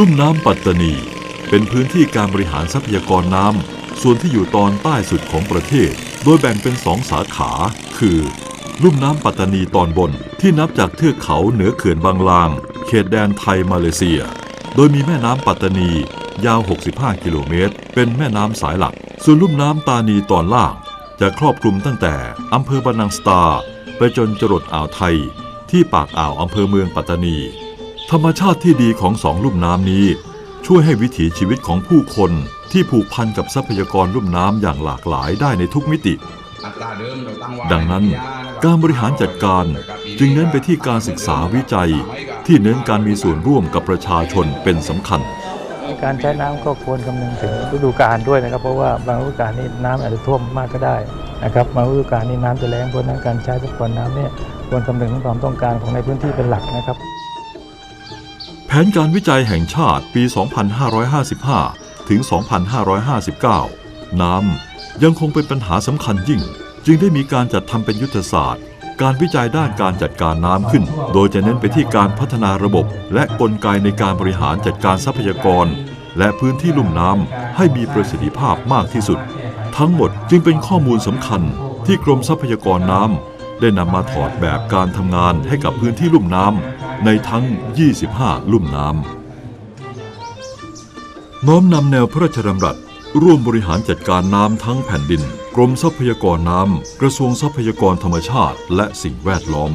ลุ่มน้ำปัตตานี เป็นพื้นที่การบริหารทรัพยากรน้ำส่วนที่อยู่ตอนใต้สุดของประเทศ โดยแบ่งเป็นสองสาขา คือ ลุ่มน้ำปัตตานีตอนบนที่นับจากเทือกเขาเหนือเขื่อนบางลาง เขตแดนไทยมาเลเซีย โดยมีแม่น้ำปัตตานี ยาว 65 กิโลเมตร เป็นแม่น้ำสายหลัก ส่วนลุ่มน้ำตานีตอนล่าง จะครอบคลุมตั้งแต่อำเภอบานังสตาไปจนจรดอ่าวไทย ที่ปากอ่าวอำเภอเมืองปัตตานี ธรรมชาติที่ดีของสองลุ่มน้ำนี้ ช่วยให้วิถีชีวิตของผู้คนที่ผูกพันกับทรัพยากรลุ่มน้ำอย่างหลากหลายได้ในทุกมิติ ดังนั้น การบริหารจัดการจึงเน้นไปที่การศึกษาวิจัย ที่เน้นการมีส่วนร่วมกับประชาชนเป็นสำคัญ การใช้น้ำก็ควรคำนึงถึงฤดูกาลด้วยนะครับ เพราะว่าบางฤดูกาลนี่น้ำอาจจะท่วมมากก็ได้นะครับบางฤดูกาลนี่น้ำจะแรงเพราะนั้นการใช้ทรัพยากรน้ำเนี่ยควรคำนึงถึงความต้องการของในพื้นที่เป็นหลักนะครับ นการวิจัยแห่งชาติปี 2555 ถึง 2559 น้ำยังคงเป็นปัญหาสำคัญยิ่ง จึงได้มีการจัดทำเป็นยุทธศาสตร์ การวิจัยด้านการจัดการน้ำขึ้น โดยจะเน้นไปที่การพัฒนาระบบ และกลไกในการบริหารจัดการทรัพยากร และพื้นที่ลุ่มน้ำให้มีประสิทธิภาพมากที่สุด ทั้งหมดจึงเป็นข้อมูลสำคัญที่กรมทรัพยากรน้ำ ได้นำมาถอดแบบการทำงานให้กับพื้นที่ลุ่มน้ำในทั้ง 25 ลุ่มน้ำน้อมนำแนวพระราชดำรัสร่วมบริหารจัดการน้ำทั้งแผ่นดิน กรมทรัพยากรน้ำ กระทรวงทรัพยากรธรรมชาติ และสิ่งแวดล้อม